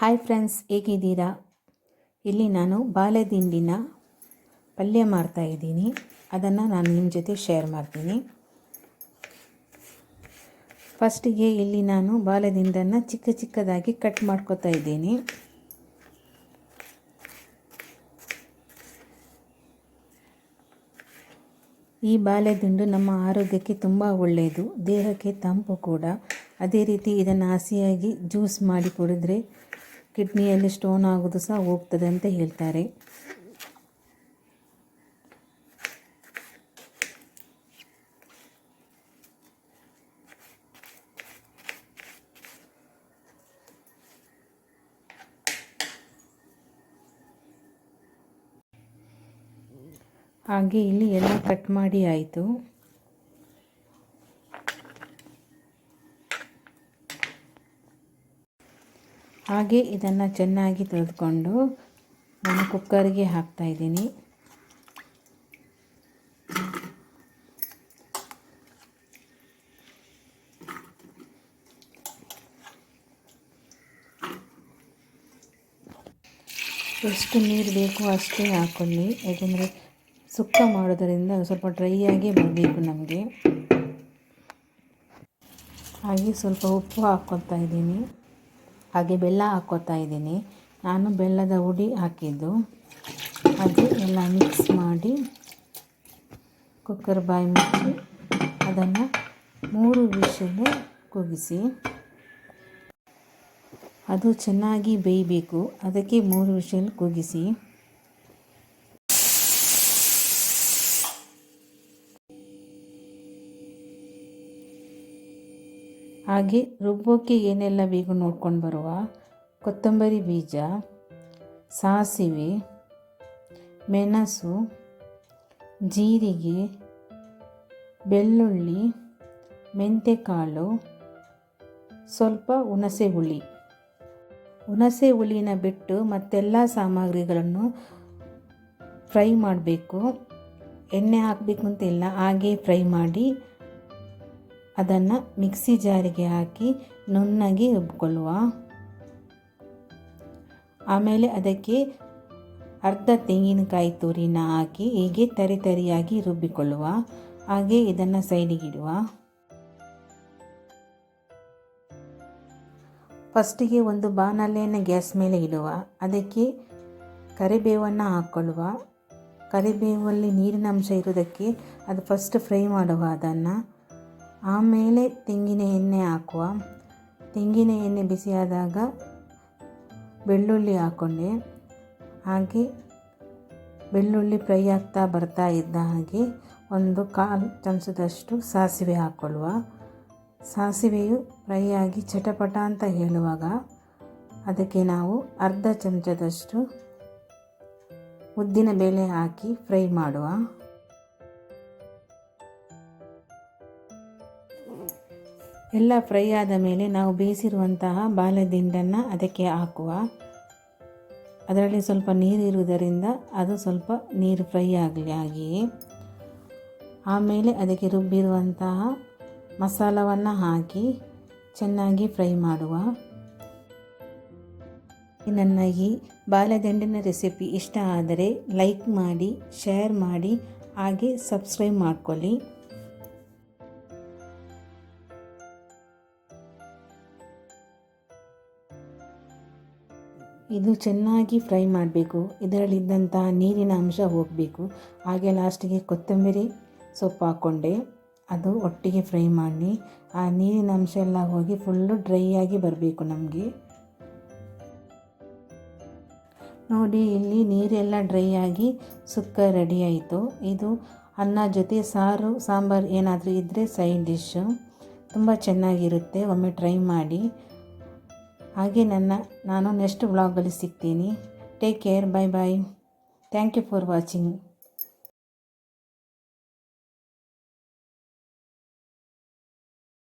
Hi friends ಹೇಗಿದ್ದೀರಾ? ಇಲ್ಲಿ ನಾನು ಬಾಳೆದಿಂಡಿನ ಪಲ್ಯ ಮಾಡ್ತಾಯಿದ್ದೀನಿ ಅದನ್ನು ನಾನು ನಿಮ್ಮ ಜೊತೆ ಶೇರ್ ಮಾಡ್ತೀನಿ. ಫಸ್ಟಿಗೆ ಇಲ್ಲಿ ನಾನು ಬಾಳೆದಿಂಡನ್ನು ಚಿಕ್ಕ ಚಿಕ್ಕದಾಗಿ ಕಟ್ ಮಾಡ್ಕೋತಾ ಇದ್ದೀನಿ. ಈ ಬಾಳೆದಿಂಡು ನಮ್ಮ ಆರೋಗ್ಯಕ್ಕೆ ತುಂಬ ಒಳ್ಳೆಯದು ದೇಹಕ್ಕೆ ತಂಪು ಕೂಡ. ಅದೇ ರೀತಿ ಇದನ್ನು ಹಸಿಯಾಗಿ ಜ್ಯೂಸ್ ಮಾಡಿ ಕುಡಿದ್ರೆ ಕಿಡ್ನಿಯಲ್ಲಿ ಸ್ಟೋನ್ ಆಗೋದು ಸಹ ಹೋಗ್ತದೆ ಅಂತ ಹೇಳ್ತಾರೆ. ಹಾಗೆ ಇಲ್ಲಿ ಎಲ್ಲ ಕಟ್ ಮಾಡಿ ಆಯಿತು. ಹಾಗೆ ಇದನ್ನು ಚೆನ್ನಾಗಿ ತೆಗೆದುಕೊಂಡು ನಾನು ಕುಕ್ಕರ್ಗೆ ಹಾಕ್ತಾಯಿದ್ದೀನಿ ಎಷ್ಟು ನೀರು ಬೇಕು ಅಷ್ಟೇ ಹಾಕೊಳ್ಳಿ, ಯಾಕೆಂದರೆ ಸುಕ್ಕ ಮಾಡೋದರಿಂದ ಸ್ವಲ್ಪ ಡ್ರೈ ಆಗಿ ಬರಬೇಕು ನಮಗೆ. ಹಾಗೆ ಸ್ವಲ್ಪ ಉಪ್ಪು ಹಾಕ್ಕೊಳ್ತಾ ಇದ್ದೀನಿ. ಹಾಗೆ ಬೆಲ್ಲ ಹಾಕೋತಾ ಇದ್ದೀನಿ. ನಾನು ಬೆಲ್ಲದ ಹುಡಿ ಹಾಕಿದ್ದು. ಅದು ಎಲ್ಲ ಮಿಕ್ಸ್ ಮಾಡಿ ಕುಕ್ಕರ್ ಬಾಯಿ ಮುಚ್ಚಿ ಅದನ್ನು ಮೂರು ವಿಷಲ್ ಕುಗಿಸಿ ಅದು ಚೆನ್ನಾಗಿ ಬೇಯಬೇಕು. ಅದಕ್ಕೆ ಮೂರು ವಿಷಲ್ ಕೂಗಿಸಿ ಹಾಗೆ ರುಬ್ಬೋಕ್ಕೆ ಏನೆಲ್ಲ ಬೇಕು ನೋಡ್ಕೊಂಡು ಬರುವ? ಕೊತ್ತಂಬರಿ ಬೀಜ, ಸಾಸಿವೆ, ಮೆಣಸು, ಜೀರಿಗೆ, ಬೆಳ್ಳುಳ್ಳಿ, ಮೆಂತೆಕಾಳು, ಸ್ವಲ್ಪ ಹುಣಸೆ ಹುಳಿ. ಹುಣಸೆ ಹುಳಿನ ಬಿಟ್ಟು ಮತ್ತೆಲ್ಲ ಸಾಮಗ್ರಿಗಳನ್ನು ಫ್ರೈ ಮಾಡಬೇಕು. ಎಣ್ಣೆ ಹಾಕಬೇಕು ಅಂತಿಲ್ಲ ಹಾಗೆ ಫ್ರೈ ಮಾಡಿ ಅದನ್ನು ಮಿಕ್ಸಿ ಜಾರಿಗೆ ಹಾಕಿ ನುಣ್ಣಗೆ ರುಬ್ಕೊಳ್ಳುವ. ಆಮೇಲೆ ಅದಕ್ಕೆ ಅರ್ಧ ತೆಂಗಿನಕಾಯಿ ತುರಿನ ಹಾಕಿ ಹೀಗೆ ತರಿ ತರಿಯಾಗಿ ರುಬ್ಬಿಕೊಳ್ಳುವ. ಹಾಗೆ ಇದನ್ನು ಸೈಡಿಗಿಡುವ ಫಸ್ಟಿಗೆ ಒಂದು ಬಾಣಲೆಯನ್ನು ಗ್ಯಾಸ್ ಮೇಲೆ ಇಡುವ. ಅದಕ್ಕೆ ಕರಿಬೇವನ್ನು ಹಾಕ್ಕೊಳ್ಳುವ. ಕರಿಬೇವಲ್ಲಿ ನೀರಿನ ಅಂಶ ಇರೋದಕ್ಕೆ ಅದು ಫಸ್ಟ್ ಫ್ರೈ ಮಾಡುವ ಅದನ್ನು. ಆಮೇಲೆ ತೆಂಗಿನ ಎಣ್ಣೆ ಹಾಕುವ. ತೆಂಗಿನ ಎಣ್ಣೆ ಬಿಸಿಯಾದಾಗ ಬೆಳ್ಳುಳ್ಳಿ ಹಾಕ್ಕೊಂಡೆ ಹಾಗೆ ಬೆಳ್ಳುಳ್ಳಿ ಫ್ರೈ ಆಗ್ತಾ ಬರ್ತಾ ಇದ್ದ ಹಾಗೆ ಒಂದು ಕಾಲು ಚಮಚದಷ್ಟು ಸಾಸಿವೆ ಹಾಕ್ಕೊಳ್ಳುವ ಸಾಸಿವೆಯು ಫ್ರೈ ಆಗಿ ಚಟಪಟ ಅಂತ ಹೇಳುವಾಗ ಅದಕ್ಕೆ ನಾವು ಅರ್ಧ ಚಮಚದಷ್ಟು ಉದ್ದಿನ ಬೇಳೆ ಹಾಕಿ ಫ್ರೈ ಮಾಡುವ. ಎಲ್ಲ ಫ್ರೈ ಆದ ಮೇಲೆ ನಾವು ಬೇಯಿಸಿರುವಂತಹ ಬಾಳೆದಿಂಡನ್ನು ಅದಕ್ಕೆ ಹಾಕುವ. ಅದರಲ್ಲಿ ಸ್ವಲ್ಪ ನೀರು ಇರುವುದರಿಂದ ಅದು ಸ್ವಲ್ಪ ನೀರು ಫ್ರೈ ಆಗಲಿ ಹಾಗೆಯೇ ಆಮೇಲೆ ಅದಕ್ಕೆ ರುಬ್ಬಿರುವಂತಹ ಮಸಾಲವನ್ನು ಹಾಕಿ ಚೆನ್ನಾಗಿ ಫ್ರೈ ಮಾಡುವ. ನನ್ನ ಈ ರೆಸಿಪಿ ಇಷ್ಟ ಆದರೆ ಲೈಕ್ ಮಾಡಿ, ಶೇರ್ ಮಾಡಿ, ಹಾಗೆ ಸಬ್ಸ್ಕ್ರೈಬ್ ಮಾಡ್ಕೊಳ್ಳಿ. ಇದು ಚೆನ್ನಾಗಿ ಫ್ರೈ ಮಾಡಬೇಕು. ಇದರಲ್ಲಿದ್ದಂಥ ನೀರಿನ ಅಂಶ ಹೋಗಬೇಕು. ಹಾಗೆ ಲಾಸ್ಟಿಗೆ ಕೊತ್ತಂಬರಿ ಸೊಪ್ಪು ಹಾಕ್ಕೊಂಡೆ ಅದು ಒಟ್ಟಿಗೆ ಫ್ರೈ ಮಾಡಿ, ಆ ನೀರಿನ ಅಂಶ ಎಲ್ಲ ಹೋಗಿ ಫುಲ್ಲು ಡ್ರೈ ಆಗಿ ಬರಬೇಕು ನಮಗೆ. ನೋಡಿ, ಇಲ್ಲಿ ನೀರೆಲ್ಲ ಡ್ರೈ ಆಗಿ ಸುಕ್ಕ ರೆಡಿ ಆಯಿತು. ಇದು ಅನ್ನ ಜೊತೆ ಸಾರು, ಸಾಂಬಾರು ಏನಾದರೂ ಇದ್ದರೆ ಸೈಡ್ ಡಿಶ್ಶು ತುಂಬ ಚೆನ್ನಾಗಿರುತ್ತೆ. ಒಮ್ಮೆ ಟ್ರೈ ಮಾಡಿ. ಹಾಗೆ ನನ್ನ ನಾನು ನೆಕ್ಸ್ಟ್ ವ್ಲಾಗಲ್ಲಿ ಸಿಗ್ತೀನಿ. Take care bye bye thank you for watching